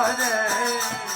çare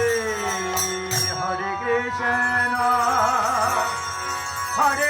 Hare Hare Krishna Hare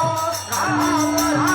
Rama Rama Rama